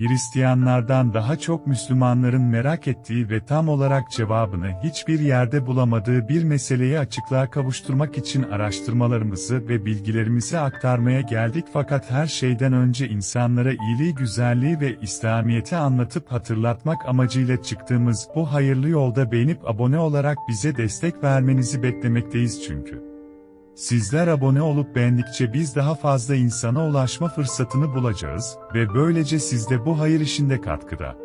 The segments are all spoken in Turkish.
Hristiyanlardan daha çok Müslümanların merak ettiği ve tam olarak cevabını hiçbir yerde bulamadığı bir meseleyi açıklığa kavuşturmak için araştırmalarımızı ve bilgilerimizi aktarmaya geldik fakat her şeyden önce insanlara iyiliği, güzelliği ve İslamiyet'i anlatıp hatırlatmak amacıyla çıktığımız bu hayırlı yolda beğenip abone olarak bize destek vermenizi beklemekteyiz çünkü. Sizler abone olup beğendikçe biz daha fazla insana ulaşma fırsatını bulacağız ve böylece siz de bu hayır işinde katkıda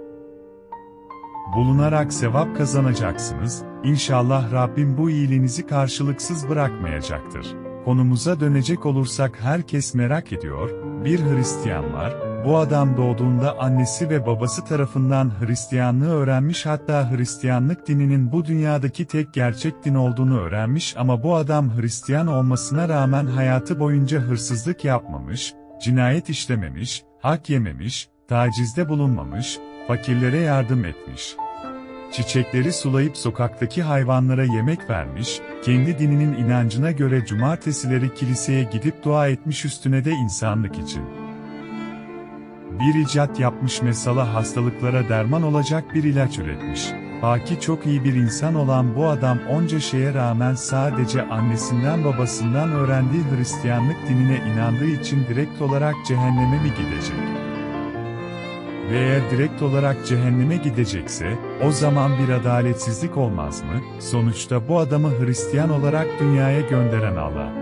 bulunarak sevap kazanacaksınız. İnşallah Rabbim bu iyiliğinizi karşılıksız bırakmayacaktır. Konumuza dönecek olursak herkes merak ediyor, bir Hristiyan var, bu adam doğduğunda annesi ve babası tarafından Hristiyanlığı öğrenmiş hatta Hristiyanlık dininin bu dünyadaki tek gerçek din olduğunu öğrenmiş ama bu adam Hristiyan olmasına rağmen hayatı boyunca hırsızlık yapmamış, cinayet işlememiş, hak yememiş, tacizde bulunmamış, fakirlere yardım etmiş. Çiçekleri sulayıp sokaktaki hayvanlara yemek vermiş, kendi dininin inancına göre cumartesileri kiliseye gidip dua etmiş üstüne de insanlık için bir icat yapmış mesela hastalıklara derman olacak bir ilaç üretmiş. Baki çok iyi bir insan olan bu adam onca şeye rağmen sadece annesinden babasından öğrendiği Hristiyanlık dinine inandığı için direkt olarak cehenneme mi gidecek? Ve eğer direkt olarak cehenneme gidecekse, o zaman bir adaletsizlik olmaz mı? Sonuçta bu adamı Hristiyan olarak dünyaya gönderen Allah.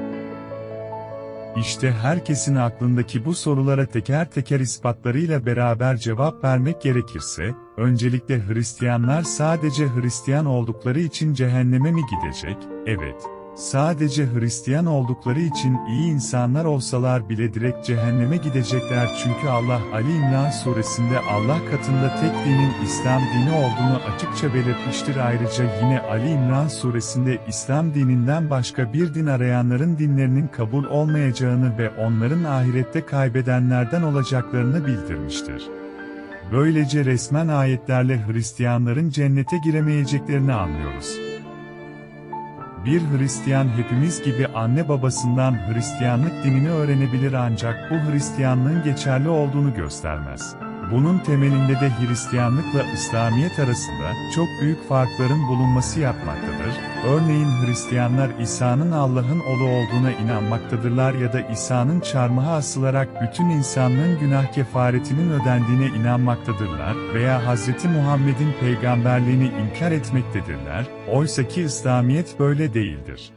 İşte herkesin aklındaki bu sorulara teker teker ispatlarıyla beraber cevap vermek gerekirse, öncelikle Hristiyanlar sadece Hristiyan oldukları için cehenneme mi gidecek? Evet. Sadece Hristiyan oldukları için iyi insanlar olsalar bile direkt cehenneme gidecekler çünkü Allah Ali İmran suresinde Allah katında tek dinin İslam dini olduğunu açıkça belirtmiştir. Ayrıca yine Ali İmran suresinde İslam dininden başka bir din arayanların dinlerinin kabul olmayacağını ve onların ahirette kaybedenlerden olacaklarını bildirmiştir. Böylece resmen ayetlerle Hristiyanların cennete giremeyeceklerini anlıyoruz. Bir Hristiyan hepimiz gibi anne babasından Hristiyanlık dinini öğrenebilir ancak bu Hristiyanlığın geçerli olduğunu göstermez. Bunun temelinde de Hristiyanlıkla İslamiyet arasında çok büyük farkların bulunması yapmaktadır. Örneğin Hristiyanlar İsa'nın Allah'ın oğlu olduğuna inanmaktadırlar ya da İsa'nın çarmıha asılarak bütün insanlığın günah kefaretinin ödendiğine inanmaktadırlar veya Hz. Muhammed'in peygamberliğini inkar etmektedirler, oysa ki İslamiyet böyle değildir.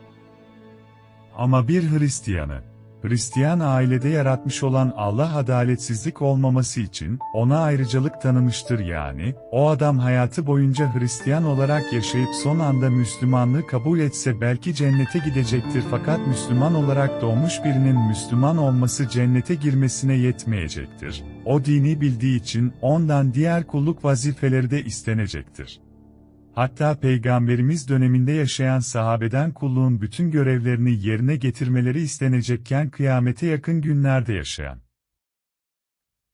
Ama bir Hristiyanı, Hristiyan ailede yaratmış olan Allah adaletsizlik olmaması için ona ayrıcalık tanımıştır yani, o adam hayatı boyunca Hristiyan olarak yaşayıp son anda Müslümanlığı kabul etse belki cennete gidecektir fakat Müslüman olarak doğmuş birinin Müslüman olması cennete girmesine yetmeyecektir. O dini bildiği için ondan diğer kulluk vazifeleri de istenecektir. Hatta Peygamberimiz döneminde yaşayan sahabeden kulluğun bütün görevlerini yerine getirmeleri istenecekken kıyamete yakın günlerde yaşayan.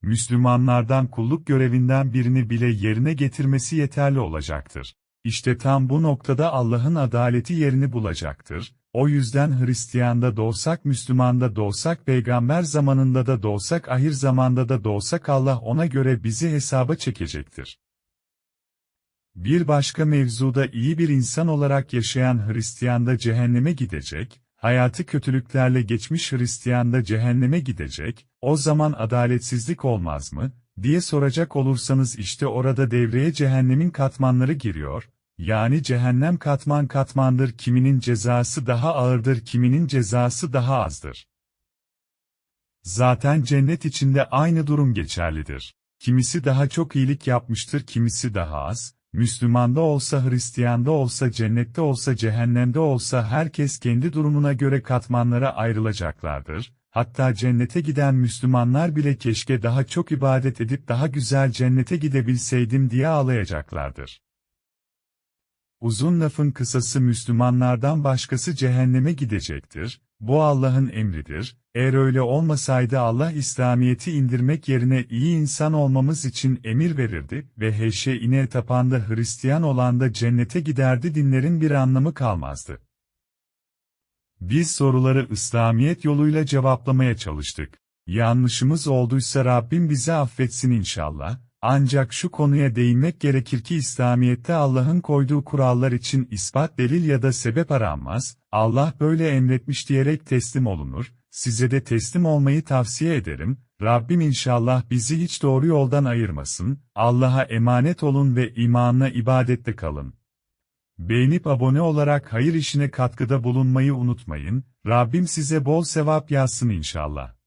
Müslümanlardan kulluk görevinden birini bile yerine getirmesi yeterli olacaktır. İşte tam bu noktada Allah'ın adaleti yerini bulacaktır. O yüzden Hristiyan'da doğsak Müslüman'da doğsak peygamber zamanında da doğsak ahir zamanda da doğsak Allah ona göre bizi hesaba çekecektir. Bir başka mevzuda iyi bir insan olarak yaşayan Hristiyan da cehenneme gidecek, hayatı kötülüklerle geçmiş Hristiyan da cehenneme gidecek, o zaman adaletsizlik olmaz mı, diye soracak olursanız işte orada devreye cehennemin katmanları giriyor, yani cehennem katman katmandır kiminin cezası daha ağırdır kiminin cezası daha azdır. Zaten cennet içinde aynı durum geçerlidir. Kimisi daha çok iyilik yapmıştır kimisi daha az, Müslümanda olsa Hristiyanda olsa cennette olsa cehennemde olsa herkes kendi durumuna göre katmanlara ayrılacaklardır. Hatta cennete giden Müslümanlar bile keşke daha çok ibadet edip daha güzel cennete gidebilseydim diye ağlayacaklardır. Uzun lafın kısası Müslümanlardan başkası cehenneme gidecektir, bu Allah'ın emridir, eğer öyle olmasaydı Allah İslamiyet'i indirmek yerine iyi insan olmamız için emir verirdi ve heşe-ine tapanda Hristiyan olan da cennete giderdi dinlerin bir anlamı kalmazdı. Biz soruları İslamiyet yoluyla cevaplamaya çalıştık. Yanlışımız olduysa Rabbim bizi affetsin inşallah. Ancak şu konuya değinmek gerekir ki İslamiyet'te Allah'ın koyduğu kurallar için ispat delil ya da sebep aranmaz, Allah böyle emretmiş diyerek teslim olunur, size de teslim olmayı tavsiye ederim, Rabbim inşallah bizi hiç doğru yoldan ayırmasın, Allah'a emanet olun ve imanla ibadette kalın. Beğenip abone olarak hayır işine katkıda bulunmayı unutmayın, Rabbim size bol sevap yazsın inşallah.